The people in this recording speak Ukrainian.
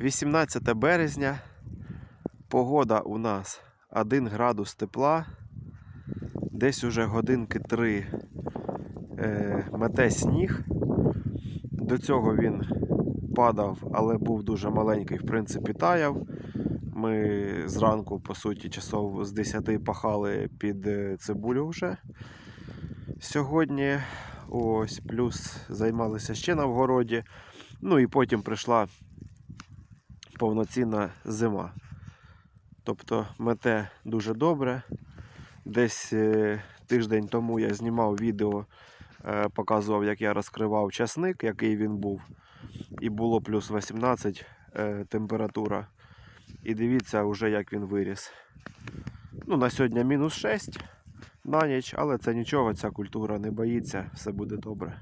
18 березня. Погода у нас 1 градус тепла. Десь уже годинки 3 е, мете сніг. До цього він падав, але був дуже маленький, в принципі, таяв. Ми зранку, по суті, часов з 10 пахали під е, цибулю вже. Сьогодні ось плюс займалися ще на вгороді. Ну і потім прийшла повноцінна зима. Тобто мете дуже добре. Десь е, тиждень тому я знімав відео, е, показував, як я розкривав часник, який він був. І було плюс 18 е, температура. І дивіться вже, як він виріс. Ну, на сьогодні мінус 6 на ніч, але це нічого, ця культура не боїться, все буде добре.